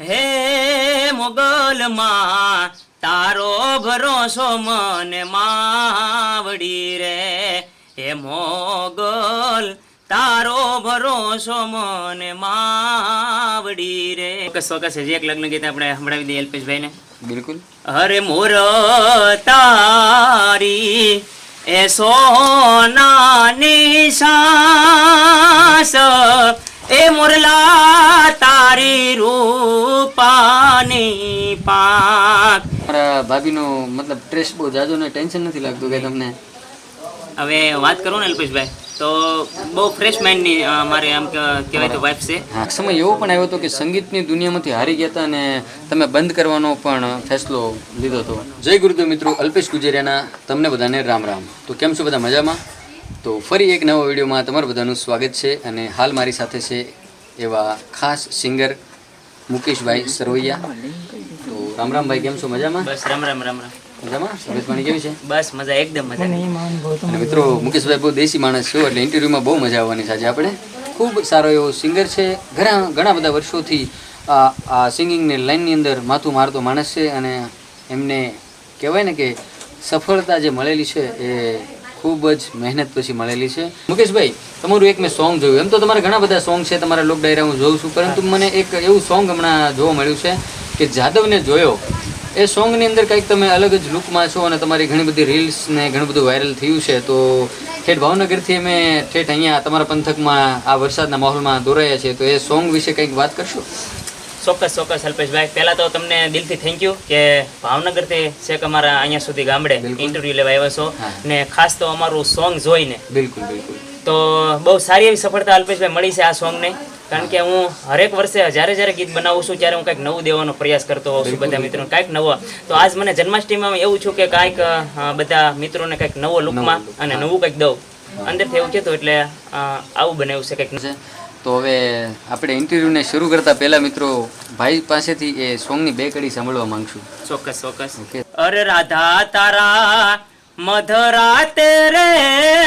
હે મોગલ માં તારો ભરોસો મને માવડી રે. હે મોગલ તારો ભરોસો મને માવડી રે. ચોક્કસ ચોક્કસ હજી એક લગ્ન ગીત આપણે સંભળાવી દઈએ અલ્પેશભાઈને. બિલકુલ. અરે મોર તારી એ સોનાની સાસ એ મુરલા તારી રૂપાની પાક મારા ભાભીનો મતલબ સ્ટ્રેસ બહુ જાજો ને ટેન્શન નથી લાગતું કે તમને? હવે વાત કરું ને અલ્પેશભાઈ તો બહુ ફ્રેશ માઇન્ડની મારે આમ કે- કહેવાય તો વાઇફ છે. સમય એવો પણ આવ્યો હતો કે સંગીતની દુનિયામાંથી હારી ગયા હતા અને તમે બંધ કરવાનો પણ ફેસલો લીધો હતો. જય ગુરુદેવ મિત્રો અલ્પેશ ગુજેરિયાના તમને બધાને રામ રામ. તો કેમ છો બધા મજામાં? તો ફરી એક નવો વિડીયોમાં તમારું બધાનું સ્વાગત છે અને હાલ મારી સાથે છે એવા ખાસ સિંગર મુકેશભાઈ સરોયા તો રામ રામભાઈ કેમ છો? મજામાં? બસ રામ રામ રામ રામ. મજામાં? તબિયત કેવી છે? બસ મજા એકદમ મજા. મિત્રો મુકેશભાઈ બહુ દેશી માણસ છે એટલે ઇન્ટરવ્યુમાં બહુ મજા આવવાની છે આજે આપણે. ખૂબ સારો એવો સિંગર છે. ઘણા ઘણા બધા વર્ષોથી આ આ સિંગિંગની લાઇનની અંદર માથું મારતો માણસ છે અને એમને કહેવાય ને કે સફળતા જે મળેલી છે એ ખૂબ જ મહેનત પછી મળેલી છે. મુકેશભાઈ, તમારું એક મેં સોંગ જોયું. એમ તો તમારા ઘણા બધા સોંગ છે, તમારા લોક ડાયરા હું જોઉં છું, પરંતુ મને એક એવું સોંગ હમણાં જોવા મળ્યું છે કે જાદવને જોયો. એ સોંગની અંદર કંઈક તમે અલગ જ લુકમાં છો અને તમારી ઘણી બધી રીલ્સ ને ઘણું બધું વાયરલ થયું છે. તો ઠેઠ ભાવનગરથી અમે ઠેઠ અહીંયા તમારા પંથકમાં આ વરસાદના માહોલમાં દોરાયા છે તો એ સોંગ વિશે કંઈક વાત કરશો? ચોક્કસ ચોક્કસ અલ્પેશભાઈ. પહેલા તો તમને દિલથી થેન્ક યુ કે ભાવનગરથી છેક અમારા અહીંયા સુધી ગામડે ઇન્ટરવ્યુ લેવા આવ્યો છો. ને ખાસ તો અમારું સોંગ જોઈને. બિલકુલ બિલકુલ. તો બહુ સારી એવી સફળતા અલ્પેશભાઈ મળી છે આ સોંગને કારણ કે હું હરેક વર્ષે જ્યારે જ્યારે ગીત બનાવું છું ત્યારે હું કંઈક નવું દેવાનો પ્રયાસ કરતો હોઉં છું બધા મિત્રો કાંઈક નવો. તો આજ મને જન્માષ્ટમીમાં એવું છું કે કાંઈક બધા મિત્રોને કંઈક નવો લુકમાં અને નવું કંઈક દઉં. અંદરથી એવું કહેતો એટલે આવું બનાવ્યું છે કંઈક. તો હવે આપણે ઇન્ટરવ્યૂને શરૂ કરતા પહેલા મિત્રો ભાઈ પાસેથી એ સોંગની બે કડી સાંભળવા માંગશું. ચોક્કસ ચોક્કસ. ઓકે. અરે રાધા તારા મધરા તેરે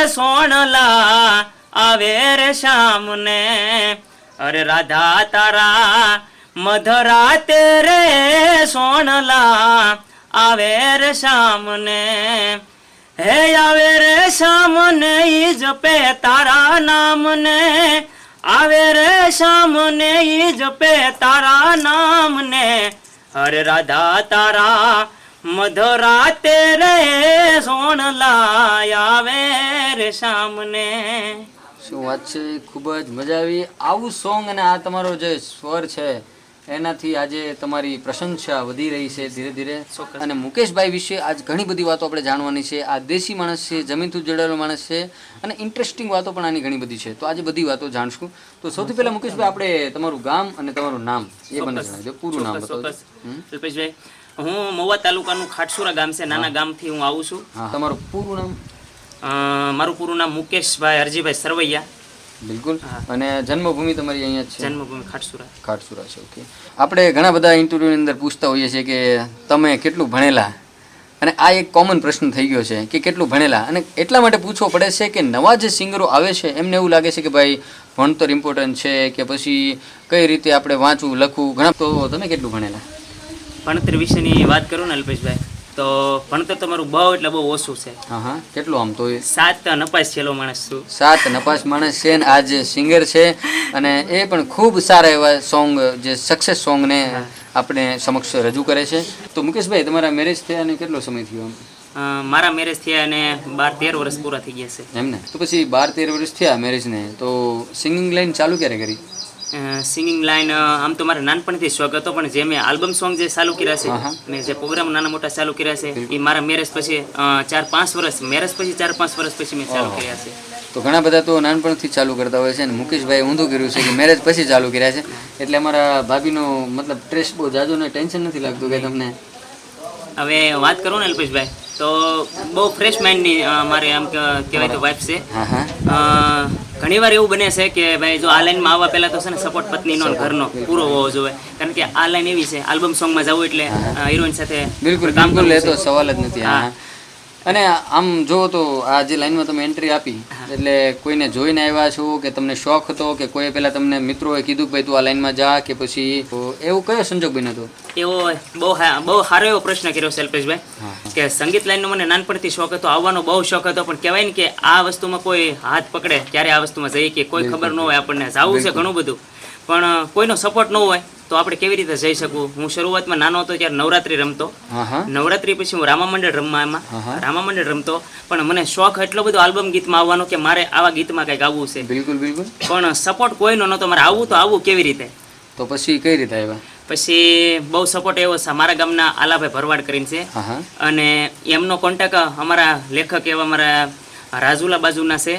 સોણલા આવે રે શામને. અરે રાધા તારા મધરા તેરે સોણલા આવે રે શામને. હે આવે રે શામને ઈ જપે તારા નામને. આવે રે શામને ઈ જપે તારા નામને. હરે રાધા તારા, મધરા તેરે સોણલા આવે રે સામને શું વાત છે? ખૂબ જ મજા આવી. આવું સોંગ અને આ તમારો જે સ્વર છે એનાથી આજે તમારી પ્રશંસા વધી રહી છે ધીરે ધીરે. અને મુકેશભાઈ વિશે આજ ઘણી બધી વાતો આપણે જાણવાની છે. આ દેશી માણસ છે જમીનથી જોડાયેલો માણસ છે અને ઇન્ટરેસ્ટિંગ વાતો પણ આની ઘણી બધી છે. તો આજે બધી વાતો જાણશું. તો સૌથી પહેલા મુકેશભાઈ આપણે તમારું ગામ અને તમારું નામ એ મને જણાવી દો પૂરું નામ બતાવજો. હું મોવા તાલુકાનું ખાટસુરા ગામ છે. નાના ગામથી હું આવું છું. તમારું પૂરું નામ? મારું પૂરું નામ મુકેશભાઈ હરજીભાઈ સરવૈયા. બિલકુલ. અને જન્મભૂમિ તમારી અહીંયા છે? જન્મભૂમિ ખાટસુરા. ખાટસુરા છે ઓકે. આપણે ઘણા બધા ઇન્ટરવ્યુની અંદર પૂછતા હોઈએ છીએ કે તમે કેટલું ભણેલા? અને આ એક કોમન પ્રશ્ન થઈ ગયો છે કે કેટલું ભણેલા? અને એટલા માટે પૂછવો પડે છે કે નવા જે સિંગરો આવે છે એમને એવું લાગે છે કે ભાઈ ભણતર ઇમ્પોર્ટન્ટ છે કે પછી કઈ રીતે આપણે વાંચવું લખવું? ઘણા તો તમે કેટલું ભણેલા? ભણતર વિશેની વાત કરું ને અલ્પેશભાઈ. તો ભણતર તમારું બહુ એટલે બહુ ઓછું છે. હા હા. કેટલું આમ તો સાત નપાસ છેલ્લો માણસ છું. સાત નપાસ માણસ છે ને આ જે સિંગર છે અને એ પણ ખૂબ સારા એવા સોંગ જે સક્સેસ સોંગને આપણે સમક્ષ રજૂ કરે છે. તો મુકેશભાઈ તમારા મેરેજ થયા અને કેટલો સમય થયો મારા મેરેજ થયા અને બાર તેર વર્ષ પૂરા થઈ ગયા છે. એમને તો પછી બાર તેર વર્ષ થયા મેરેજને તો સિંગિંગ લાઈન ચાલુ ક્યારે કરી? સિંગિંગ લાઈન આમ તો મારે નાનપણથી શોખ હતો પણ જે મેં આલ્બમ સોંગ જે ચાલુ કર્યા છે. મેં જે પ્રોગ્રામ નાના મોટા ચાલુ કર્યા છે એ મારા મેરેજ પછી ચાર પાંચ વર્ષ મેરેજ પછી ચાર પાંચ વર્ષ પછી મેં ચાલુ કર્યા છે. તો ઘણા બધા તો નાનપણથી ચાલુ કરતા હોય છે અને મુકેશભાઈ ઊંધું કર્યું છે કે મેરેજ પછી ચાલુ કર્યા છે. એટલે અમારા ભાભીનો મતલબ સ્ટ્રેસ બહુ જાજો ને ટેન્શન નથી લાગતું કે તમને. હવે વાત કરું ને અલ્પેશભાઈ તો બહુ ફ્રેશ માઇન્ડની મારે આમ કહેવાય તો વાઇફ છે. હા હા. અ, ઘણીવાર એવું બને છે કે ભાઈ જો આ લાઈનમાં આવવા પહેલાં તો છે ને સપોર્ટ પત્નીનો અને ઘરનો પૂરો હોવો જોઈએ. કારણ કે આ લાઈન એવી છે આલ્બમ સોંગમાં જવું એટલે હિરોઈન સાથે બિલકુલ કામ કરવું એ તો સવાલ જ નથી હા. અને આમ જો તો આ જે લાઈનમાં તમે એન્ટ્રી આપી એટલે કોઈને જોઈને આવ્યા છો કે તમને શોખ હતો કે કોઈ પહેલા તમને મિત્રોએ કીધું કે ભાઈ તું આ લાઈનમાં જા કે પછી એવો કયો સંજોગ બન્યો હતો? એવો બહુ બહુ સારો એવો પ્રશ્ન કર્યો છે કે સંગીત લાઈનનો મને નાનપણથી શોખ હતો આવવાનો બહુ શોખ હતો પણ કહેવાય ને કે આ વસ્તુમાં કોઈ હાથ પકડે ત્યારે આ વસ્તુમાં જઈએ કે કોઈ ખબર ન હોય આપણને. જાવું છે ઘણું બધું. પણ કોઈનો સપોર્ટ ન હોય તો આપણે કેવી રીતે જઈ શકું? હું શરૂઆતમાં નાનો હતો ત્યારે નવરાત્રી રમતો. નવરાત્રી પછી હું રામા મંડળ રમવા એમાં. રામા મંડળ રમતો. પણ મને શોખ એટલો બધો આલ્બમ ગીતમાં આવવાનો કે મારે આવા ગીતમાં કંઈક આવવું છે. બિલકુલ બિલકુલ. પણ સપોર્ટ કોઈનો નહોતો. મારે આવવું તો આવવું કેવી રીતે? તો પછી કઈ રીતે આવ્યા? પછી બહુ સપોર્ટ એવો છે. મારા ગામના આલાભાઈ ભરવાડ કરીને છે. અને એમનો કોન્ટેક અમારા લેખક એવા અમારા રાજુલા બાજુના છે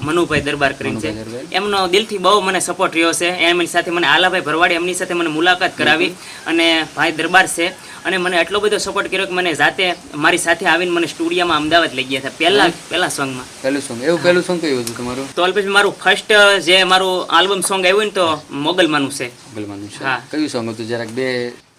મનુભાઈ દરબાર કરીને છે. એમનો દિલથી બહુ મને સપોર્ટ રહ્યો છે. એમની સાથે મને આલાભાઈ ભરવાડી એમની સાથે મને મુલાકાત કરાવી અને ભાઈ દરબાર છે. અને મને એટલો બધો સપોર્ટ કર્યો કે મને જાતે મારી સાથે આવીને મને સ્ટુડિયોમાં અમદાવાદ લઈ ગયા હતા. પહેલા પહેલા સોંગમાં પહેલું સોંગ એવું પહેલું સોંગ કયું હતું તમારું? તો અલ્પેશ મારું ફર્સ્ટ જે મારું આલ્બમ સોંગ આવ્યું ને તો મોગલમાનું છે. મોગલમાનું છે. હા. કયું સોંગ હતું? જરાક બે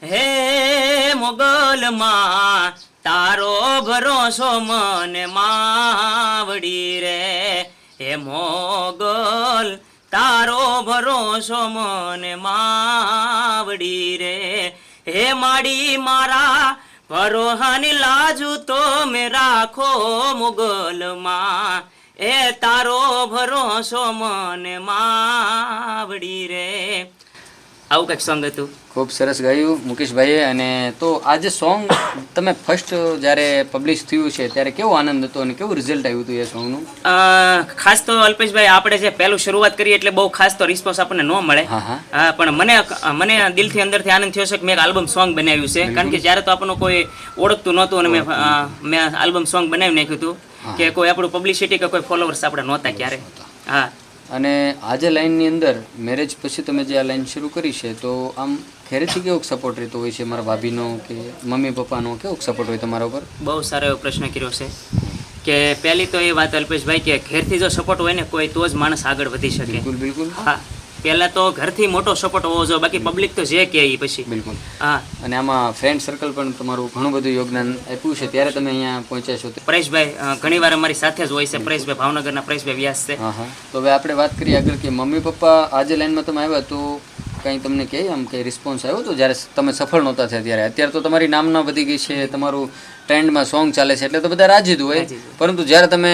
હે મોગલમાં તારો ભરોસો મને માવડી રે. હે મોગલ, તારો ભરોસો મને માવડી રે. હે માડી, મારા ભરોહાની લાજુ તો મે રાખો મુગલમાં. એ તારો ભરોસો મને માવડી રે. આવું કંઈક સોંગ હતું? ખૂબ સરસ ગાયું મુકેશભાઈએ અને તો આ જે સોંગ તમે ફર્સ્ટ જ્યારે પબ્લિશ થયું છે ત્યારે કેવો આનંદ હતો અને કેવું રિઝલ્ટ આવ્યું હતું એ સોંગનું ખાસ તો અલ્પેશભાઈ આપણે જે પહેલું શરૂઆત કરીએ એટલે બહુ ખાસ તો રિસ્પોન્સ આપણને ન મળે. પણ મને મને દિલથી અંદરથી આનંદ થયો છે કે મેં એક આલ્બમ સોંગ બનાવ્યું છે. કારણ કે જ્યારે તો આપણને કોઈ ઓળખતું નહોતું અને મેં મેં આલ્બમ સોંગ બનાવી નાખ્યું હતું કે કોઈ આપણું પબ્લિસિટી કે કોઈ ફોલોવર્સ આપણે નહોતા ક્યારે. હા. અને આજે લાઇનની અંદર મેરેજ પછી તમે જે આ લાઈન શરૂ કરી છે તો આમ ઘરેથી કેવો સપોર્ટ રહેતો હોય છે મારા ભાભીનો કે મમ્મી પપ્પાનો? કેવો સપોર્ટ હોય તમારા ઉપર? બહુ સારો એવો પ્રશ્ન કર્યો છે કે પહેલી તો એ વાત અલ્પેશભાઈ કે ઘેરથી જો સપોર્ટ હોય ને કોઈ તો જ માણસ આગળ વધી શકે. બિલકુલ બિલકુલ. હા. પહેલા તો ઘરથી મોટો સપોર્ટ હોવો જોઈએ બાકી પબ્લિક તો જે કહે પછી. બિલકુલ. હા. અને આમાં ફ્રેન્ડ સર્કલ પણ તમારું ઘણું બધું યોગદાન આપ્યું છે ત્યારે તમે અહીંયા પહોંચ્યા છો. તે પરેશભાઈ ઘણી વાર અમારી સાથે જ હોય છે પરેશભાઈ ભાવનગરના પરેશભાઈ વ્યાસ છે. તો હવે આપણે વાત કરીએ આગળ કે મમ્મી પપ્પા આજે લાઈનમાં તમે આવ્યા તો કંઈ તમને કહે આમ કંઈ રિસ્પોન્સ આવ્યો તો? જ્યારે તમે સફળ નહોતા થયા ત્યારે. અત્યારે તો તમારી નામના વધી ગઈ છે તમારું ટ્રેન્ડમાં સોંગ ચાલે છે એટલે તો બધા રાજી જ હોય. પરંતુ જ્યારે તમે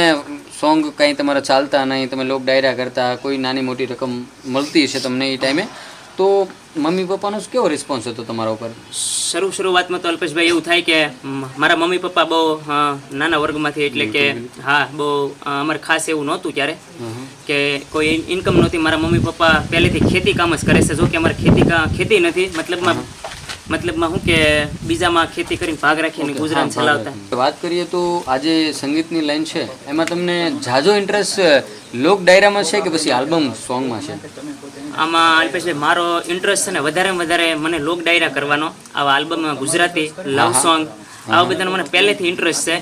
સોંગ કંઈ તમારા ચાલતા નહીં તમે લોક ડાયરા કરતા કોઈ નાની મોટી રકમ મળતી હશે તમને એ ટાઈમે તો મમ્મી પપ્પાનો કેવો રિસ્પોન્સ હતો તમારા ઉપર? શરૂ શરૂઆતમાં તો અલ્પેશભાઈ એવું થાય કે મારા મમ્મી પપ્પા બહુ નાના વર્ગમાંથી એટલે કે હા બહુ અમારે ખાસ એવું નહોતું ત્યારે કે કોઈ ઇન્કમ નહોતી. મારા મમ્મી પપ્પા પહેલેથી ખેતી કામ જ કરે છે. જો કે અમારે ખેતી ખેતી નથી. મતલબમાં મતલબમાં શું કે બીજામાં ખેતી કરીને ભાગ રાખીને ગુજરાન ચલાવતા. વાત કરીએ તો આજે સંગીતની લાઈન છે એમાં તમને ઝાઝો ઇન્ટરેસ્ટ લોક ડાયરામાં છે કે પછી આલ્બમ સોંગમાં છે? આમાં અલ્પેશભાઈ મારો ઇન્ટરેસ્ટ છે ને વધારે વધારે મને લોક ડાયરા કરવાનો. આવા આલ્બમ ગુજરાતી લવ સોંગ આવા બધાનો મને પહેલેથી ઇન્ટરેસ્ટ છે.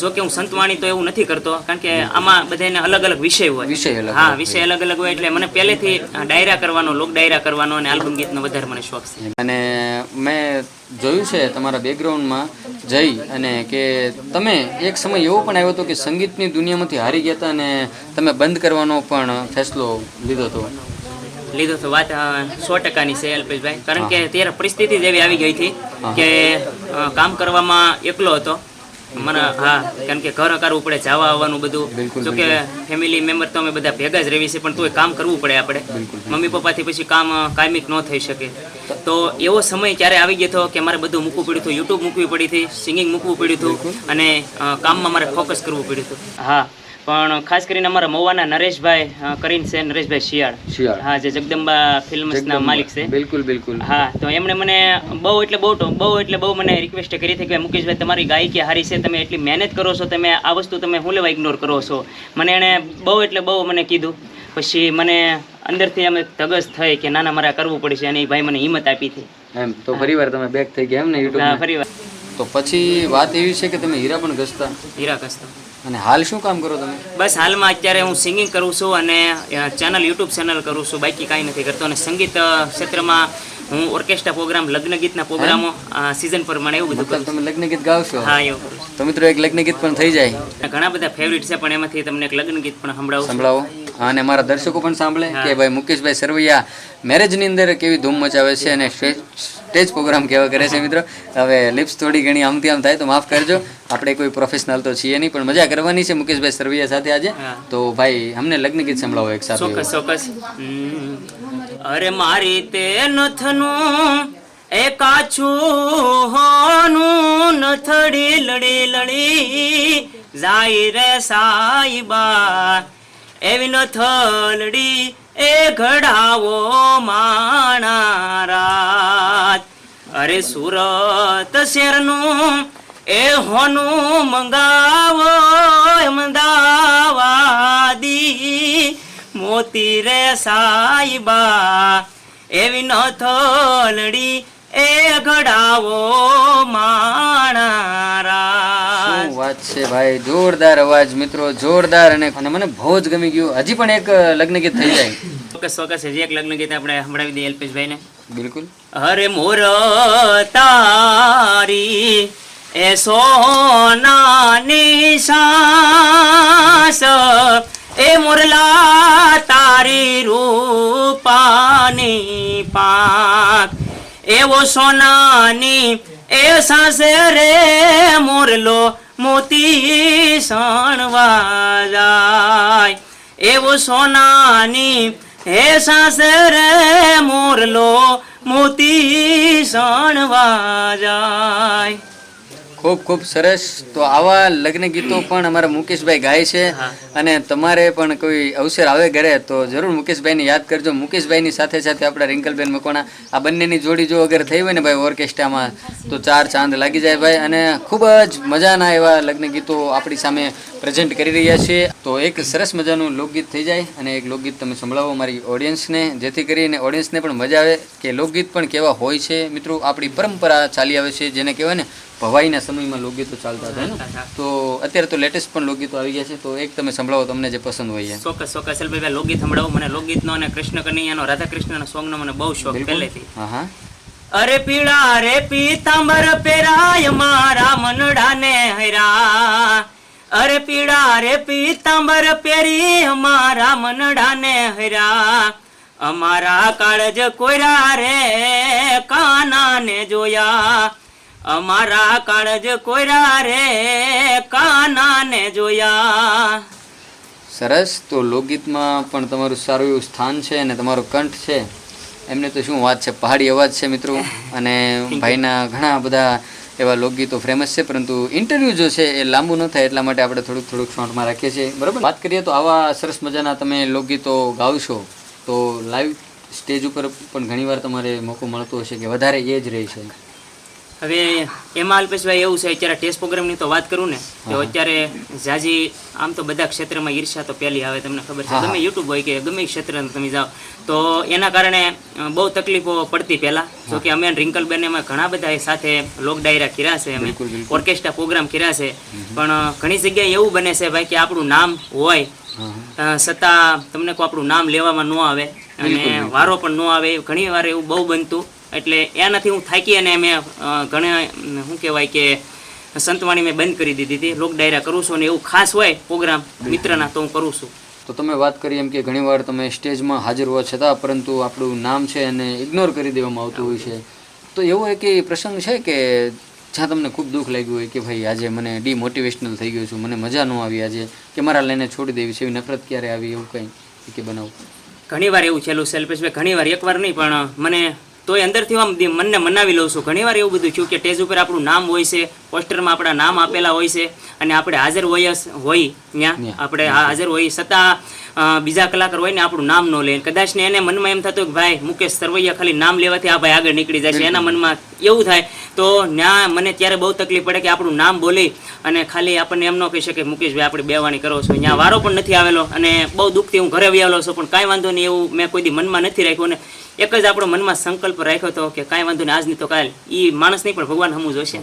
જો કે હું સંતવાણી તો એવું નથી કરતો કારણ કે આમાં બધાને અલગ અલગ વિષય હોય. વિષય હા વિષય અલગ અલગ હોય એટલે મને પહેલેથી ડાયરા કરવાનો લોક ડાયરા કરવાનો અને આલ્બમ ગીતનો વધારે મને શોખ છે. અને મેં જોયું છે તમારા બેકગ્રાઉન્ડમાં જઈ અને કે તમે એક સમય એવો પણ આવ્યો હતો કે સંગીતની દુનિયામાંથી હારી ગયા હતા અને તમે બંધ કરવાનો પણ ફેસલો લીધો હતો. લીધો તો વાત સો ટકાની છે અલ્પેશભાઈ. કારણ કે ત્યારે પરિસ્થિતિ જ એવી આવી ગઈ હતી કે કામ કરવામાં એકલો હતો. મને હા કારણ કે ઘર હકારવું પડે જવા આવવાનું બધું. જો કે ફેમિલી મેમ્બર તો અમે બધા ભેગા જ રહેવી છે પણ તોય કામ કરવું પડે આપણે. મમ્મી પપ્પાથી પછી કામ કાયમિક ન થઈ શકે. તો એવો સમય ક્યારે આવી ગયો હતો કે મારે બધું મૂકવું પડ્યું હતું? યુટ્યુબ મૂકવી પડી હતી સિંગિંગ મૂકવું પડ્યું હતું અને કામમાં મારે ફોકસ કરવું પડ્યું હતું. હા. પણ ખાસ કરીને અમારા મવાના નરેશભાઈ કરીન છે નરેશભાઈ શિયાળ. શિયાળ. હા જે જગદંબા ફિલ્મ્સના માલિક છે. બિલકુલ બિલકુલ. હા તો એમણે મને બહુ એટલે બહુ બહુ એટલે બહુ મને રિક્વેસ્ટ કરી હતી કે મુકેશભાઈ તમારી ગાયકી હારી છે તમે એટલી મહેનત કરો છો તમે આ વસ્તુ તમે હું લેવા ઇગ્નોર કરો છો? મને એણે બહુ એટલે બહુ મને કીધું. પછી મને અંદરથી અમે ધગસ થઈ કે નાના મારા કરવું પડશે. અને એ ભાઈ મને હિંમત આપી હતી. એમ તો ફરીવાર તમે બેક થઈ ગયા એમ ને યુટ્યુબ ફરી વાર તો પછી વાત એવી છે કે તમે હીરા પણ ઘસતા? હીરા કસ્તો અને હાલ શું કામ કરો તમે? બસ હાલમાં અત્યારે હું સિંગિંગ કરું છું અને ચેનલ યુટ્યુબ ચેનલ કરું છું. બાકી કાંઈ નથી કરતો. અને સંગીત ક્ષેત્રમાં હું ઓર્કેસ્ટ્રા પ્રોગ્રામ લગ્ન ગીતના પ્રોગ્રામો સિઝન પ્રમાણે એવું બધું કરું તમે લગ્ન ગીત ગાવશો? હા એવું તો મિત્રો એક લગ્ન ગીત પણ થઈ જાય. ઘણા બધા ફેવરિટ છે પણ એમાંથી તમને એક લગ્ન ગીત પણ સંભળાવો. સંભળાવો. અને મારા દર્શકો પણ સાંભળે કે ભાઈ મુકેશભાઈ સરવૈયા મેરેજની અંદર કેવી ધૂમ મચાવે છે અને સ્ટેજ પ્રોગ્રામ કેવા કરે છે મિત્રો. હવે લિપ્સ થોડી ઘણી આમથી આમ થાય તો માફ કરજો. આપણે કોઈ પ્રોફેશનલ તો છીએ નહીં પણ મજા કરવાની છે મુકેશભાઈ સરવૈયા સાથે આજે. તો ભાઈ અમને લગ્ન ગીત સંભળાવો એક સાથે. ચોક્કસ ચોક્કસ. અરે મારી તે નથનું એ કાછું હોનું નથડી લડી લડી જાય રે સાઈબા. એવી નથલડી એ ઘડાવો માણા રાત અરે સુરત શેરનું એ હોનું મંગાવો અમદાવાદી મોતી રે સાઈબા એવી ન થોલડી એ ઘડાવો માણા રાત શું વાત છે ભાઈ જોરદાર અવાજ મિત્રો જોરદાર અને મને બહુ જ ગમી ગયું. હજી પણ એક લગ્ન ગીત થઈ જાય. ચોક્કસ ચોક્કસ હજી એક લગ્ન ગીત આપણે સંભળાવી દઈએ અલ્પેશભાઈ ને બિલકુલ. અરે મોર તારી એ સોનાની સાસ એ મોરલા તારી રૂપાની પાક. એવો સોનાની એ સાસે રે મોરલો મોતી સણવા જાય. એવો સોનાની હે સાસરે મોરલો મોતી સણવા જાય. ખૂબ ખૂબ સરસ. તો આવા લગ્ન ગીતો પણ અમારા મુકેશભાઈ ગાય છે અને તમારે પણ કોઈ અવસર આવે ઘરે તો જરૂર મુકેશભાઈને યાદ કરજો. મુકેશભાઈની સાથે સાથે આપણા રિંકલબેન મકોણા આ બંનેની જોડી જો અગર થઈ હોય ને ભાઈ ઓર્કેસ્ટ્રામાં તો ચાર ચાંદ લાગી જાય ભાઈ. અને ખૂબ જ મજાના એવા લગ્ન ગીતો આપણી સામે પ્રેઝન્ટ કરી રહ્યા છીએ તો એક સરસ મજાનું લોકગીત થઈ જાય અને એક લોકગીત તમે સંભળાવો મારી ઓડિયન્સને જેથી કરીને ઓડિયન્સને પણ મજા આવે કે લોકગીત પણ કેવા હોય છે. મિત્રો આપણી પરંપરા ચાલી આવે છે જેને કહેવાય ને ભવાઈના સમયમાં લોકગીતો ચાલતા હતા ને તો અત્યારે તો લેટેસ્ટ પણ લોકગીતો આવી ગયા છે તો એક તમે સંભળાવો તમને જે પસંદ હોય ચોક્કસ ચોક્કસ. ભાઈ લોકગીત સંભળાવો. મને લોકગીતનો અને કૃષ્ણ કનૈયાનો રાધા કૃષ્ણનો સોંગનો મને બહુ શોખ પહેલેથી. હા અરે પીળા રે પીતાંબર પેરાય મારા મનડાને હૈરા. અરે પીળા રે પીતાંબર પેરી મારા મનડાને હૈરા. અમારા કાળજ કોયરા રે કાનાને જોયા. અમારા કાળજ કોયરા રે કાનાને જોયા. સરસ તો લોકગીતમાં પણ તમારું સારું એવું સ્થાન છે અને તમારો કંઠ છે. એમને તો શું વાત છે પહાડી અવાજ છે મિત્રો. અને ભાઈના ઘણા બધા એવા લોકગીતો ફેમસ છે પરંતુ ઇન્ટરવ્યૂ જો છે એ લાંબુ ન થાય એટલા માટે આપણે થોડુંક થોડુંક શોર્ટમાં રાખીએ છીએ. બરાબર? વાત કરીએ તો આવા સરસ મજાના તમે લોકગીતો ગાવશો તો લાઈવ સ્ટેજ ઉપર પણ ઘણીવાર તમારે મોકો મળતો હશે કે વધારે એ જ રહે છે. હવે એમાં અલ્પેશભાઈ એવું છે અત્યારે ટેસ્ટ પ્રોગ્રામની તો વાત કરું ને તો અત્યારે જાજી આમ તો બધા ક્ષેત્રમાં ઈર્ષા તો પહેલી આવે તમને ખબર છે. ગમે યુટ્યુબ હોય કે ગમે ક્ષેત્ર ક્ષેત્રમાં તમે જાઓ તો એના કારણે બહુ તકલીફો પડતી પહેલાં. જો કે અમે રિંકલબેન એમાં ઘણા બધા એ સાથે લોક ડાયરા કર્યા છે અમે. ઓર્કેસ્ટ્રા પ્રોગ્રામ કર્યા છે. પણ ઘણી જગ્યાએ એવું બને છે ભાઈ કે આપણું નામ હોય છતાં તમને કોઈ આપણું નામ લેવામાં ન આવે અને વારો પણ ન આવે ઘણી વાર એવું બહુ બનતું. એટલે એનાથી હું થાકી અને મેં ઘણા શું કહેવાય કે સંતવાણી મેં બંધ કરી દીધી હતી. લોક ડાયરા કરું છું અને એવું ખાસ હોય પ્રોગ્રામ મિત્રના તો હું કરું છું. તો તમે વાત કરી એમ કે ઘણીવાર તમે સ્ટેજમાં હાજર હોવા છતાં પરંતુ આપણું નામ છે એને ઇગ્નોર કરી દેવામાં આવતું હોય છે. તો એવો એક પ્રસંગ છે કે જ્યાં તમને ખૂબ દુઃખ લાગ્યું હોય કે ભાઈ આજે મને ડિમોટિવેશનલ થઈ ગયું છું મને મજા ન આવી આજે કે મારા લઈને છોડી દેવી છે એવી નફરત ક્યારે આવી એવું કંઈ કે બનાવું? ઘણી વાર એવું છેલ્લું સેલ્ફેશભાઈ ઘણી વાર એકવાર નહીં પણ મને તોય અંદરથી આમ મનને મનાવી લઉં છું. ઘણીવાર એવું બધું થયું કે સ્ટેજ ઉપર આપણું નામ હોય છે પોસ્ટરમાં આપણા નામ આપેલા હોય છે અને આપણે હાજર હોય હોય ત્યાં. આપણે હાજર હોય છતાં બીજા કલાકાર હોય ને આપણું નામ ન લે. કદાચ ને એને મનમાં એમ થતું કે ભાઈ મુકેશ સરવૈયા ખાલી નામ લેવાથી આ ભાઈ આગળ નીકળી જાય છે. એના મનમાં એવું થાય તો ના મને ત્યારે બહુ તકલીફ પડે કે આપણું નામ બોલી અને ખાલી આપણને એમ ન કહી શકે મુકેશભાઈ આપણે બેવાણી કરો છો. ત્યાં વારો પણ નથી આવેલો અને બહુ દુઃખથી હું ઘરે આવેલો છું પણ કાંઈ વાંધો નહીં એવું મેં કોઈ દી મનમાં નથી રાખ્યું અને એક જ આપણો મનમાં સંકલ્પ રાખ્યો હતો કે કાંઈ વાંધો નહીં આજની તો કાલ એ માણસ નહીં પણ ભગવાન હમું જોશે.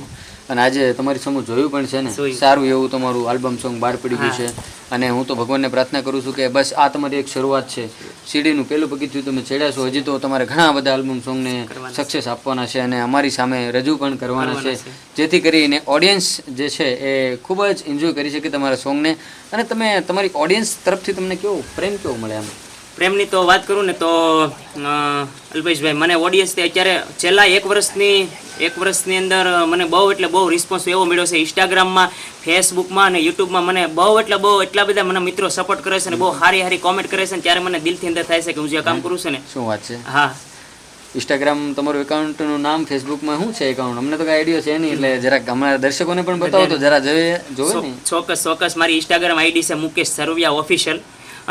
અને આજે તમારી સમૂહ જોયું પણ છે ને? સારું એવું તમારું આલ્બમ સોંગ બહાર પડી ગયું છે. અને હું તો ભગવાનને પ્રાર્થના કરું છું કે બસ આ તમારી એક શરૂઆત છે. સીડીનું પહેલું પગથિયું તમે ચડ્યા છો. હજી તો તમારે ઘણા બધા આલ્બમ સોંગને સક્સેસ આપવાના છે અને અમારી સામે રજૂ પણ કરવાના છે. જેથી કરીને ઓડિયન્સ જે છે એ ખૂબ જ એન્જોય કરી શકે તમારા સોંગને. અને તમે તમારી ઓડિયન્સ તરફથી તમને કેવો પ્રેમ કેવો મળે આમ? પ્રેમની તો વાત કરું ને તો અલ્પેશભાઈ મને ઓડિયન્સથી અત્યારે છેલ્લા એક વર્ષની એક વર્ષની અંદર મને બહુ એટલે બહુ રિસ્પોન્સ એવો મળ્યો છે. ઇન્સ્ટાગ્રામમાં ફેસબુકમાં અને યુટ્યુબમાં મને બહુ એટલે બહુ એટલા બધા મને મિત્રો સપોર્ટ કરે છે અને બહુ સારી સારી કોમેન્ટ કરે છે ત્યારે મને દિલથી અંદર થાય છે કે હું જે કામ કરું છું ને. શું વાત છે? હા. ઇન્સ્ટાગ્રામ તમારું એકાઉન્ટનું નામ ફેસબુકમાં શું છે એકાઉન્ટ અમને તો કઈ આઈડિયો છે નહીં એટલે જરાક અમારા દર્શકોને પણ બતાવો તો જરા જોઈએ જોવે ને. ચોક્કસ ચોક્કસ. મારી ઇન્સ્ટાગ્રામ આઈડી છે મુકેશ સરવિયા ઓફિશિયલ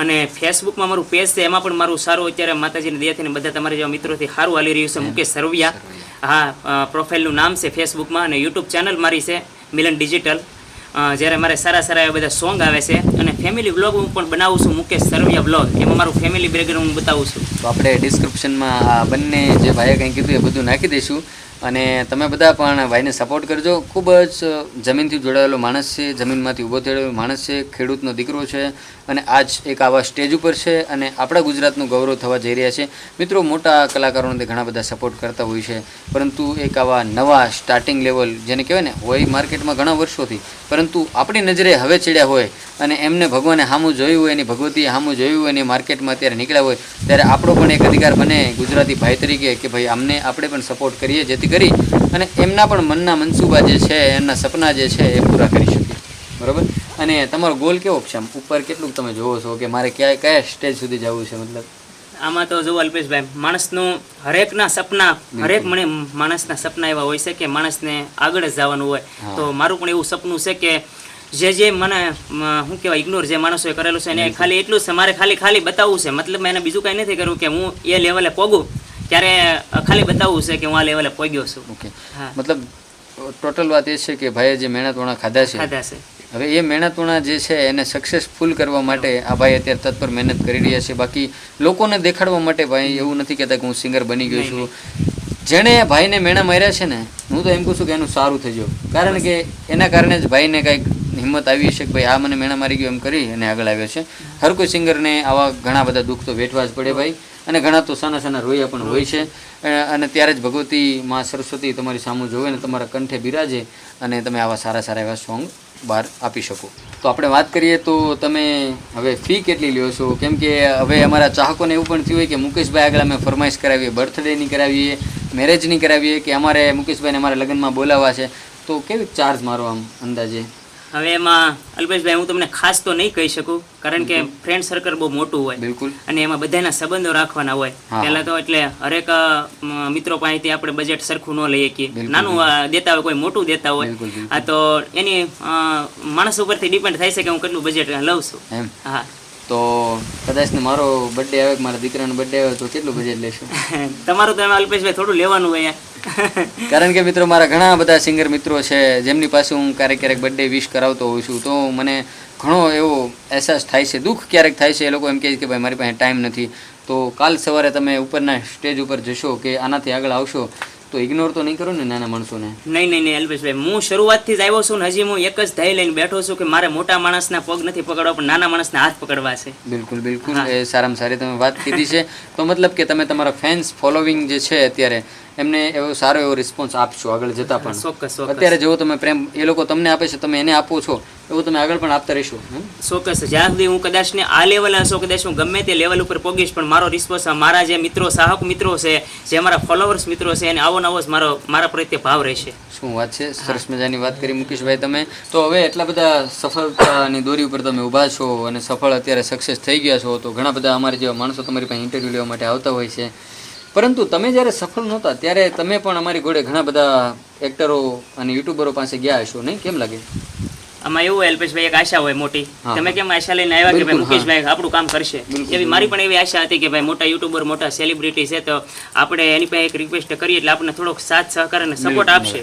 અને ફેસબુકમાં મારું પેજ છે એમાં પણ મારું સારું અત્યારે માતાજીની દયાથી બધા તમારા જેવા મિત્રોથી સારું હાલી રહ્યું છે. મુકેશ સરવિયા હા પ્રોફાઇલનું નામ છે ફેસબુકમાં અને યુટ્યુબ ચેનલ મારી છે મિલન ડિજિટલ જ્યારે મારે સારા સારા એવા બધા સોંગ આવે છે અને ફેમિલી વ્લોગ હું પણ બનાવું છું મુકેશ સરવિયા વ્લોગ એમાં મારું ફેમિલી બેકગ્રાઉન્ડ હું બતાવું છું. તો આપણે ડિસ્ક્રિપ્શનમાં આ બંને જે ભાઈએ કંઈ કીધું એ બધું નાખી દઈશું. અને તમે બધા પણ ભાઈને સપોર્ટ કરજો. ખૂબ જ જમીનથી જોડાયેલો માણસ છે, જમીનમાંથી ઊભો થયેલો માણસ છે, ખેડૂતનો દીકરો છે અને આજ એક આવા સ્ટેજ ઉપર છે અને આપણા ગુજરાતનું ગૌરવ થવા જઈ રહ્યા છે. મિત્રો, મોટા કલાકારોને ઘણા બધા સપોર્ટ કરતા હોય છે, પરંતુ એક આવા નવા સ્ટાર્ટિંગ લેવલ જેને કહેવાય ને હોય માર્કેટમાં ઘણા વર્ષોથી, પરંતુ આપણી નજરે હવે ચડ્યા હોય અને એમને ભગવાને હામું જોયું હોય, એની ભગવતીએ સામું જોયું હોય અને માર્કેટમાં અત્યારે નીકળ્યા હોય, ત્યારે આપણો પણ એક અધિકાર બને ગુજરાતી ભાઈ તરીકે કે ભાઈ, અમને આપણે પણ સપોર્ટ કરીએ, જેથી કરી અને એમના પણ મનના મનસૂબા જે છે એમના સપના જે છે એ પૂરા કરી શકીએ. બરાબર? અને તમારો ગોલ કેવો છે? આમ ઉપર કેટલું તમે જોવો છો કે મારે ક્યાં કયા સ્ટેજ સુધી જવું છે મતલબ? આમાં તો જો અલ્પેશભાઈ માણસનું હરેકના સપના હરેક મને માણસના સપના એવા હોય છે કે માણસને આગળ જ જવાનું હોય. તો મારું પણ એવું સપનું છે કે જે જે મને શું કહેવાય ઇગ્નોર જે માણસોએ કરેલું છે એને ખાલી એટલું જ છે મારે ખાલી ખાલી બતાવવું છે. મતલબ એને બીજું કાંઈ નથી કરવું કે હું એ લેવલે પોગું. ત્યારે ખાલી બતાવવું છે કે હું આ લેવલે પહોંચ્યો છું. ઓકે. મતલબ ટોટલ વાત એ છે કે ભાઈએ જે મહેનતવાળા ખાધા છે ખાધા છે. હવે એ મહેનતોના જે છે એને સક્સેસફુલ કરવા માટે આ ભાઈ અત્યારે તત્પર મહેનત કરી રહ્યા છે. બાકી લોકોને દેખાડવા માટે ભાઈ એવું નથી કહેતા કે હું સિંગર બની ગયો છું. જેણે ભાઈને મેણા માર્યા છે ને હું તો એમ કહું છું કે એનું સારું થઈ ગયું. કારણ કે એના કારણે જ ભાઈને કંઈક હિંમત આવી છે કે ભાઈ આ મને મેણા મારી ગયો એમ કરી અને આગળ આવ્યો છે. હર કોઈ સિંગરને આવા ઘણા બધા દુઃખ તો વેઠવા જ પડે ભાઈ. અને ઘણા તો સાના સાના રોયા પણ હોય છે. અને ત્યારે જ ભગવતી માં સરસ્વતી તમારી સામું જોવે ને તમારા કંઠે બિરાજે અને તમે આવા સારા સારા એવા સોંગ બહાર આપી શકો. તો આપણે વાત કરીએ તો તમે હવે ફી કેટલી લ્યો છો? કેમ કે હવે અમારા ચાહકોને એવું પણ થયું હોય કે મુકેશભાઈ આગળ અમે ફરમાઈશ કરાવીએ, બર્થડેની કરાવીએ મેરેજની કરાવીએ કે અમારે મુકેશભાઈને અમારા લગ્નમાં બોલાવવા છે. તો કેવી ચાર્જ મારો આમ અંદાજે? હવે એમાં અલ્પેશભાઈ હું તમને ખાસ તો નહીં કહી શકું કારણ કે ફ્રેન્ડ સર્કલ બહુ મોટું હોય. બિલકુલ. અને એમાં બધાના સંબંધો રાખવાના હોય. પહેલા તો એટલે હરેક મિત્રો પાસેથી આપણે બજેટ સરખું ન લઈએ કે નાનું દેતા હોય કોઈ મોટું દેતા હોય. આ તો એની અ, માણસ ઉપરથી ડિપેન્ડ થાય છે કે હું કેટલું બજેટ લઉં છું. હા. તો કદાચ ને મારો બર્થડે આવે કે મારા દીકરાનો બર્થડે આવે તો કેટલું બજેટ લેશો? તમારું તો અલ્પેશભાઈ થોડું લેવાનું હોય કારણ કે મિત્રો મારા ઘણા બધા સિંગર મિત્રો છે જેમની પાસે હું ક્યારેક ક્યારેક બર્થડે વિશ કરાવતો હોઉં છું તો મને ઘણો એવો અહેસાસ થાય છે દુઃખ ક્યારેક થાય છે એ લોકો એમ કહે છે કે ભાઈ મારી પાસે ટાઈમ નથી. તો કાલ સવારે તમે ઉપરના સ્ટેજ ઉપર જશો કે આનાથી આગળ આવશો તો ઇગ્નોર તો નહીં કરો ને નાના માણસોને. નહીં નહીં નહીં અલ્પેશભાઈ. હું શરૂઆતથી જ આવ્યો છું ને હજી હું એક જ ધૈર્ય લઈને બેઠો છું કે મારે મોટા માણસના પગ નથી પકડવા પણ નાના માણસના હાથ પકડવા છે. બિલકુલ બિલકુલ. એ સારામાં સારી તમે વાત કીધી છે. તો મતલબ કે તમે તમારા ફેન્સ ફોલોવિંગ જે છે અત્યારે એમને એવો સારો એવો રિસ્પોન્સ આપશો આગળ જતા પણ. ચોક્કસ અત્યારે જેવો તમે પ્રેમ એ લોકો તમને આપે છે તમે એને આપો છો એવું તમે આગળ પણ આપતા રહેશો. ચોક્કસ જ્યાં સુધી હું કદાચ ને આ લેવલ હશો કદાચ હું ગમે તે લેવલ ઉપર પોગીશ પણ મારો રિસ્પોન્સ મારા જે મિત્રો સાહક મિત્રો છે જે મારા ફોલોવર્સ મિત્રો છે એને આવો નવો મારો મારા પ્રત્યે ભાવ રહેશે. શું વાત છે? સરસ મજાની વાત કરી મુકેશભાઈ તમે. તો હવે એટલા બધા સફળતાની દોરી ઉપર તમે ઊભા છો અને સફળ અત્યારે સક્સેસ થઈ ગયા છો તો ઘણા બધા અમારે જેવા માણસો તમારી પાસે ઇન્ટરવ્યૂ લેવા માટે આવતા હોય છે. પરંતુ તમે જ્યારે સફળ નહોતા ત્યારે તમે પણ અમારી ઘોડે ઘણા બધા એક્ટરો અને યુટ્યુબરો પાસે ગયા હશો નહીં? કેમ લાગે? આમાં એવું અલ્પેશભાઈ એક આશા હોય મોટી. તમે કેમ આશા લઈને આવ્યા કે ભાઈ મુકેશભાઈ આપણું કામ કરશે? એવી મારી પણ એવી આશા હતી કે ભાઈ મોટા યુટ્યુબર મોટા સેલિબ્રિટી છે તો આપણે એની પાસે એક રિક્વેસ્ટ કરીએ એટલે આપણને થોડોક સાથ સહકાર અને સપોર્ટ આપશે.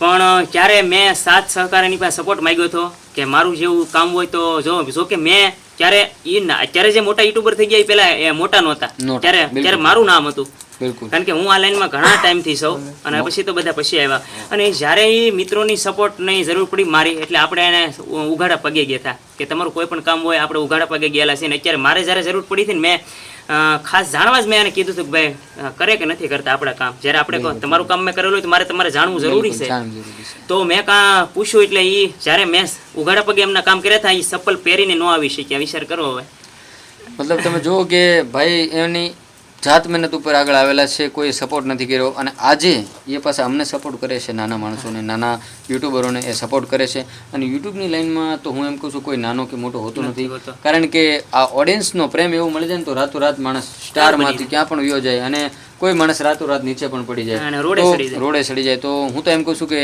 પણ જ્યારે મેં સાથ સહકાર એની પાસે સપોર્ટ માંગ્યો હતો કે મારું જેવું કામ હોય તો જો જો કે મેં ત્યારે ઈ ના અત્યારે જે મોટા યુટ્યુબર થઈ ગયા એ પેલા એ મોટા નહોતા. ત્યારે ત્યારે મારું નામ હતું. કારણ કે હું આ લાઈનમાં ઘણા ટાઈમથી સૌ અને પછી તો બધા પછી આવ્યા. અને જ્યારે એ મિત્રોની સપોર્ટની જરૂર પડી મારી એટલે આપણે એને ઉઘાડા પગે ગયા હતા. કે તમારું કોઈ પણ કામ હોય આપણે ઉઘાડા પગે ગયેલા છે ને અત્યારે મારે જ્યારે જરૂર પડી હતી ને મેં ખાસ જાણવા જ મેં એને કીધું હતું કે ભાઈ કરે કે નથી કરતા આપણા કામ? જ્યારે આપણે તમારું કામ મેં કરેલું હોય તો મારે તમારે જાણવું જરૂરી છે. જાણવું જરૂરી છે. તો મેં કાં પૂછ્યું એટલે એ જ્યારે મેં ઉઘાડા પગે એમના કામ કર્યા હતા એ ચપ્પલ પહેરીને ન આવી શક્યા. વિચાર કરો હવે. મતલબ તમે જુઓ કે ભાઈ એની જાત મહેનત ઉપર આગળ આવેલા છે કોઈ સપોર્ટ નથી કર્યો. અને આજે એ પાછા અમને સપોર્ટ કરે છે નાના માણસોને નાના યુટ્યુબરોને એ સપોર્ટ કરે છે. અને યુટ્યુબની લાઈનમાં તો હું એમ કહું છું કોઈ નાનો કે મોટો હોતો નથી કારણ કે આ ઓડિયન્સનો પ્રેમ એવો મળી જાય ને તો રાતોરાત માણસ સ્ટારમાંથી ક્યાં પણ વયો જાય અને કોઈ માણસ રાતોરાત નીચે પણ પડી જાય. રોડે સડી જાય. તો હું તો એમ કહું છું કે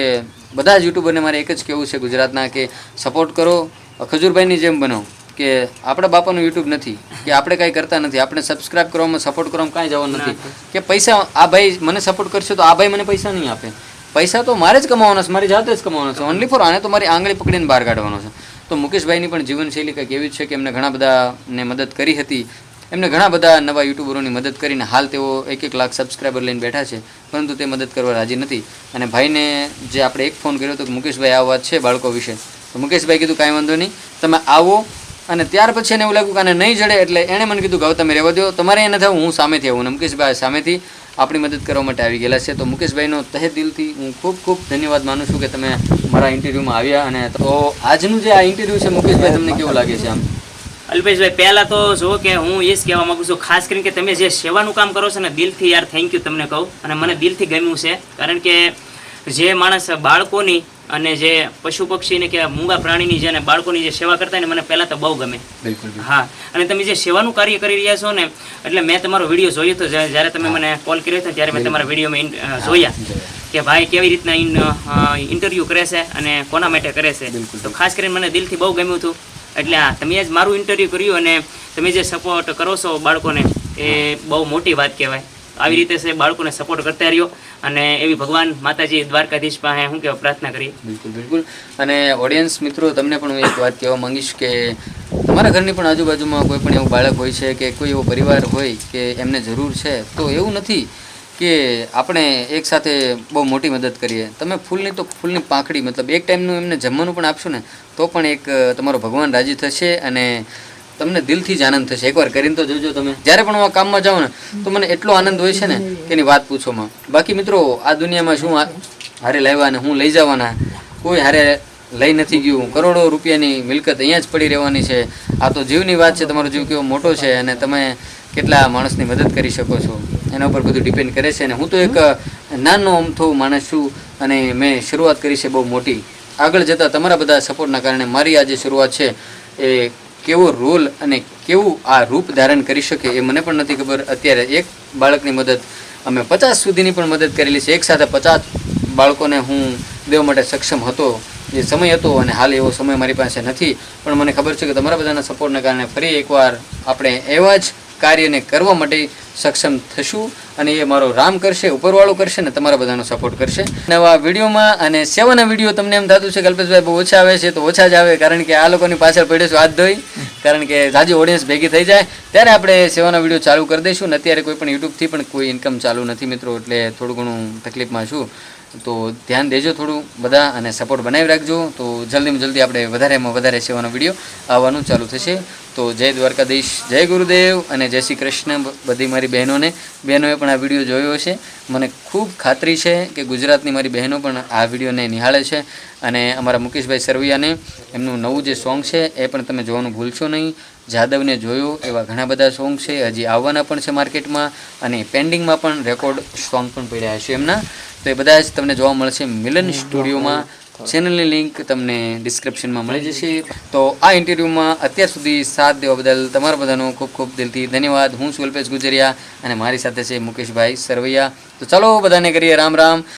બધા જ યુટ્યુબરને મારે એક જ કહેવું છે ગુજરાતના કે સપોર્ટ કરો ખજૂરભાઈની જેમ બનો. કે આપણા બાપાનું યુટ્યુબ નથી કે આપણે કાંઈ કરતા નથી આપણે સબસ્ક્રાઇબ કરવામાં સપોર્ટ કરવામાં કાંઈ જવાનું નથી. કે પૈસા આ ભાઈ મને સપોર્ટ કરશે તો આ ભાઈ મને પૈસા નહીં આપે. પૈસા તો મારે જ કમાવાનો છે મારી જાતે જ કમાવાનો છે. ઓનલી ફોર આને તો મારી આંગળી પકડીને બહાર કાઢવાનો છે. તો મુકેશભાઈની પણ જીવનશૈલી કંઈક એવી છે કે એમને ઘણા બધાને મદદ કરી હતી. એમને ઘણા બધા નવા યુટ્યુબરોની મદદ કરીને હાલ તેઓ એક એક લાખ સબસ્ક્રાઈબર લઈને બેઠા છે પરંતુ તે મદદ કરવા રાજી નથી. અને ભાઈને જે આપણે એક ફોન કર્યો હતો કે મુકેશભાઈ આ વાત છે બાળકો વિશે. તો મુકેશભાઈ કીધું કાંઈ વાંધો નહીં. તમે આવો અને ત્યાર પછી એને એવું લાગ્યું કે આને નહીં જડે એટલે એણે મને કીધું કે તમે રહેવા દો તમારે એને થયું, હું સામેથી આવું. મુકેશભાઈ સામેથી આપણી મદદ કરવા માટે આવી ગયેલા છે. તો મુકેશભાઈનો તહે દિલથી હું ખૂબ ખૂબ ધન્યવાદ માનું છું કે તમે મારા ઇન્ટરવ્યૂમાં આવ્યા અને તો આજનું જે આ ઇન્ટરવ્યૂ છે, મુકેશભાઈ, તમને કેવું લાગે છે આમ? અલ્પેશભાઈ, પહેલાં તો જો કે હું એ જ કહેવા માંગુ છું, ખાસ કરીને કે તમે જે સેવાનું કામ કરો છો ને, દિલથી યાર થેન્ક યુ તમને કહું. અને મને દિલથી ગમ્યું છે, કારણ કે જે માણસ બાળકોની અને જે પશુ પક્ષીને કે મૂંગા પ્રાણીની જે અને બાળકોની જે સેવા કરતા ને મને પહેલાં તો બહુ ગમે. હા. અને તમે જે સેવાનું કાર્ય કરી રહ્યા છો ને એટલે મેં તમારો વીડિયો જોયો હતો જ્યારે તમે મને કોલ કર્યો હતો ત્યારે મેં તમારા વિડીયોમાં જોયા કે ભાઈ કેવી રીતના ઇન્ટરવ્યુ કરે છે અને કોના માટે કરે છે. તો ખાસ કરીને મને દિલથી બહુ ગમ્યું હતું. એટલે તમે જ મારું ઇન્ટરવ્યૂ કર્યું અને તમે જે સપોર્ટ કરો છો બાળકોને એ બહુ મોટી વાત કહેવાય. આવી રીતે છે બાળકોને સપોર્ટ કરતા રહ્યો અને એવી ભગવાન માતાજી, દ્વારકાધીશ પાસે શું કહેવાય પ્રાર્થના કરી બિલકુલ બિલકુલ. અને ઓડિયન્સ મિત્રો, તમને પણ હું એક વાત કહેવા માંગીશ કે તમારા ઘરની પણ આજુબાજુમાં કોઈ પણ એવું બાળક હોય છે કે કોઈ એવો પરિવાર હોય કે એમને જરૂર છે, તો એવું નથી કે આપણે એક સાથે બહુ મોટી મદદ કરીએ. તમે ફૂલની તો ફૂલની પાંખડી, મતલબ એક ટાઈમનું એમને જમવાનું પણ આપશો ને, તો પણ એક તમારો ભગવાન રાજી થશે અને તમને દિલથી જ આનંદ થશે. એકવાર કરીને તો જોજો તમે. જ્યારે પણ હું આ કામમાં જાઉં ને, તો મને એટલો આનંદ હોય છે ને એની વાત પૂછોમાં બાકી મિત્રો, આ દુનિયામાં શું હારે લાવ્યા ને હું લઈ જવાના. કોઈ હારે લઈ નથી ગયું. કરોડો રૂપિયાની મિલકત અહીંયા જ પડી રહેવાની છે. આ તો જીવની વાત છે, તમારો જીવ કેવો મોટો છે અને તમે કેટલા માણસની મદદ કરી શકો છો. એના ઉપર બધું ડિપેન્ડ કરે છે અને હું તો એક નાનો અમથો માણસ છું અને મેં શરૂઆત કરી છે બહુ મોટી. આગળ જતાં તમારા બધા સપોર્ટના કારણે મારી આ જે શરૂઆત છે. એ કેવો રોલ અને કેવું આ રૂપ ધારણ કરી શકે એ મને પણ નથી ખબર. અત્યારે એક બાળકની મદદ અમે પચાસ સુધીની પણ મદદ કરેલી છે. એક સાથે પચાસ બાળકોને હું દેવા માટે સક્ષમ હતો. જે સમય હતો અને હાલ એવો સમય મારી પાસે નથી. પણ મને ખબર છે કે તમારા બધાના સપોર્ટને કારણે ફરી એકવાર આપણે એવા જ કાર્યને કરવા માટે સક્ષમ થશું. અને એ મારો રામ કરશે, ઉપરવાળો કરશે ને તમારા બધાનો સપોર્ટ કરશે. નવા વિડીયોમાં અને સેવાના વીડિયો તમને એમ થતું છે કે કલ્પેશભાઈ બહુ ઓછા આવે છે, તો ઓછા જ આવે, કારણ કે આ લોકોની પાછળ પડ્યો છું હાથ ધોઈ, કારણ કે જાજી ઓડિયન્સ ભેગી થઈ જાય. ત્યારે આપણે સેવાના વીડિયો ચાલુ કરી દઈશું. ને અત્યારે કોઈ પણ યુટ્યુબથી પણ કોઈ ઇન્કમ ચાલુ નથી મિત્રો, એટલે થોડું ઘણું તકલીફમાં છું. તો ધ્યાન દેજો થોડું બધા અને સપોર્ટ બનાવી રાખજો. તો જલ્દીમાં જલ્દી આપણે વધારેમાં વધારે સેવાનો વીડિયો આવવાનું ચાલુ થશે. તો જય દ્વારકાધીશ, જય ગુરુદેવ અને જય શ્રી કૃષ્ણ બધી મારી બહેનોને. બહેનોએ પણ આ વીડિયો જોયો છે મને ખૂબ ખાતરી છે કે ગુજરાતની મારી બહેનો પણ આ વિડીયોને નિહાળે છે. અને અમારા મુકેશભાઈ સરવૈયાને એમનું નવું જે સોંગ છે એ પણ તમે જોવાનું ભૂલશો નહીં. જાદવને જોયો એવા ઘણા બધા સોંગ છે. હજી આવવાના પણ છે માર્કેટમાં અને પેન્ડિંગમાં પણ રેકોર્ડ સોંગ પણ પડ્યા છે એમના. તો એ બધા જ તમને જોવા મળશે મિલન સ્ટુડિયોમાં. ચેનલની લિંક તમને ડિસ્ક્રિપ્શનમાં મળી જશે. તો આ ઇન્ટરવ્યૂમાં અત્યાર સુધી સાથ દેવા બદલ તમારા બધાનો ખૂબ ખૂબ દિલથી ધન્યવાદ. હું છું અલ્પેશ ગુજરિયા અને મારી સાથે છે મુકેશભાઈ સરવૈયા. તો ચાલો બધાને કરીએ રામ રામ